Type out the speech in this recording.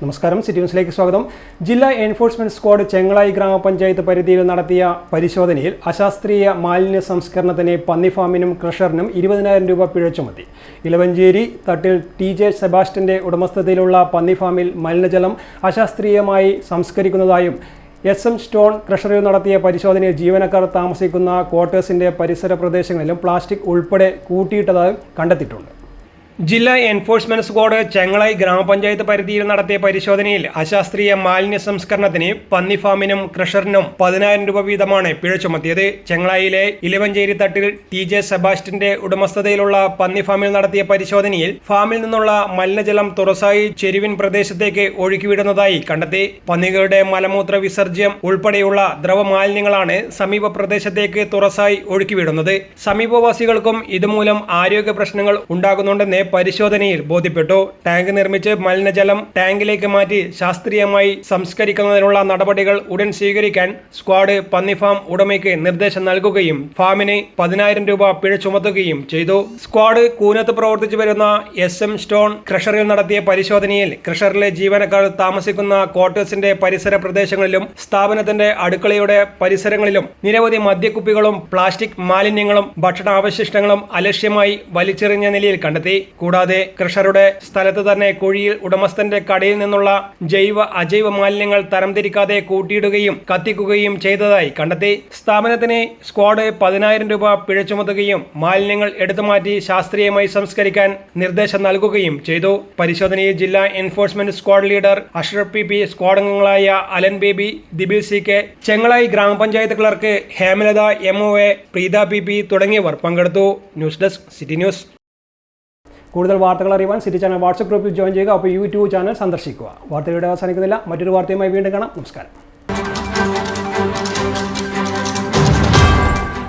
നമസ്കാരം സിറ്റി ന്യൂസിലേക്ക് സ്വാഗതം. ജില്ലാ എൻഫോഴ്സ്മെന്റ് സ്ക്വാഡ് ചെങ്ങളായി ഗ്രാമപഞ്ചായത്ത് പരിധിയിൽ നടത്തിയ പരിശോധനയിൽ അശാസ്ത്രീയ മാലിന്യ സംസ്കരണത്തിന് പന്നിഫാമിനും ക്രഷറിനും ഇരുപതിനായിരം രൂപ പിഴ ചുമത്തി. ഇലവഞ്ചേരി തട്ടിൽ ടി ജെ സെബാസ്റ്റ്യന്റെ ഉടമസ്ഥതയിലുള്ള പന്നിഫാമിൽ മലിനജലം അശാസ്ത്രീയമായി സംസ്കരിക്കുന്നതായും എസ് എം സ്റ്റോൺ ക്രഷറിൽ നടത്തിയ പരിശോധനയിൽ ജീവനക്കാർ താമസിക്കുന്ന ക്വാർട്ടേഴ്സിന്റെ പരിസര പ്രദേശങ്ങളിലും പ്ലാസ്റ്റിക് ഉൾപ്പെടെ കൂട്ടിയിട്ടതായും കണ്ടെത്തിയിട്ടുണ്ട്. ജില്ലാ എൻഫോഴ്സ്മെന്റ് സ്ക്വാഡ് ചെങ്ങളായി ഗ്രാമപഞ്ചായത്ത് പരിധിയിൽ നടത്തിയ പരിശോധനയിൽ അശാസ്ത്രീയ മാലിന്യ സംസ്കരണത്തിന് പന്നിഫാമിനും ക്രഷറിനും പതിനായിരം രൂപ വീതമാണ് പിഴ ചുമത്തിയത്. ചെങ്ങളായിലെ ഇലവഞ്ചേരി തട്ടിൽ ടി ജെ സെബാസ്റ്റിന്റെ ഉടമസ്ഥതയിലുള്ള പന്നിഫാമിൽ നടത്തിയ പരിശോധനയിൽ ഫാമിൽ നിന്നുള്ള മലിനജലം തുറസായി ചെരുവിൻ പ്രദേശത്തേക്ക് ഒഴുക്കിവിടുന്നതായി കണ്ടെത്തി. പന്നികളുടെ മലമൂത്ര വിസർജ്യം ഉൾപ്പെടെയുള്ള ദ്രവമാലിന്യങ്ങളാണ് സമീപ പ്രദേശത്തേക്ക് തുറസായി ഒഴുക്കിവിടുന്നത്. സമീപവാസികൾക്കും ഇതുമൂലം ആരോഗ്യ പ്രശ്നങ്ങൾ ഉണ്ടാകുന്നുണ്ടെന്ന് പരിശോധനയിൽ ബോധ്യപ്പെട്ടു. ടാങ്ക് നിർമ്മിച്ച് മലിനജലം ടാങ്കിലേക്ക് മാറ്റി ശാസ്ത്രീയമായി സംസ്കരിക്കുന്നതിനുള്ള നടപടികൾ ഉടൻ സ്വീകരിക്കാൻ സ്ക്വാഡ് പന്നിഫാം ഉടമയ്ക്ക് നിർദ്ദേശം നൽകുകയും ഫാമിന് പതിനായിരം രൂപ പിഴ ചുമത്തുകയും ചെയ്തു. സ്ക്വാഡ് കൂനത്ത് പ്രവർത്തിച്ചു വരുന്ന എസ് എം സ്റ്റോൺ ക്രഷറിൽ നടത്തിയ പരിശോധനയിൽ ക്രഷറിലെ ജീവനക്കാർ താമസിക്കുന്ന ക്വാർട്ടേഴ്സിന്റെ പരിസര പ്രദേശങ്ങളിലും സ്ഥാപനത്തിന്റെ അടുക്കളയുടെ പരിസരങ്ങളിലും നിരവധി മദ്യക്കുപ്പികളും പ്ലാസ്റ്റിക് മാലിന്യങ്ങളും ഭക്ഷണാവശിഷ്ടങ്ങളും അലക്ഷ്യമായി വലിച്ചെറിഞ്ഞ നിലയിൽ കണ്ടെത്തി. കൂടാതെ ക്രഷറുടെ സ്ഥലത്ത് തന്നെ കുഴിയിൽ ഉടമസ്ഥന്റെ കടയിൽ നിന്നുള്ള ജൈവ അജൈവ മാലിന്യങ്ങൾ തരംതിരിക്കാതെ കൂട്ടിയിടുകയും കത്തിക്കുകയും ചെയ്തതായി കണ്ടെത്തി. സ്ഥാപനത്തിന് സ്ക്വാഡ് പതിനായിരം രൂപ പിഴ ചുമത്തുകയും മാലിന്യങ്ങൾ എടുത്തുമാറ്റി ശാസ്ത്രീയമായി സംസ്കരിക്കാൻ നിർദ്ദേശം നൽകുകയും ചെയ്തു. പരിശോധനയിൽ ജില്ലാ enforcement squad leader Ashraf P P squad അംഗങ്ങളായ Alan Baby Dibil C K Chengalayi gramapanchayat clerk Hemalatha M O A Preetha P P തുടങ്ങിയവർ പങ്കെടുത്തു. News desk city news. കൂടുതൽ വാർത്തകൾ അറിയുവാൻ സിറ്റി ചാനൽ വാട്സപ്പ് ഗ്രൂപ്പിൽ ജോയിൻ ചെയ്യുക. അപ്പോൾ യൂട്യൂബ് ചാനൽ സന്ദർശിക്കുക. വാർത്തയുടെ അവസാനിക്കുന്നില്ല. മറ്റൊരു വാർത്തയുമായി വീണ്ടും കാണാം. നമസ്കാരം.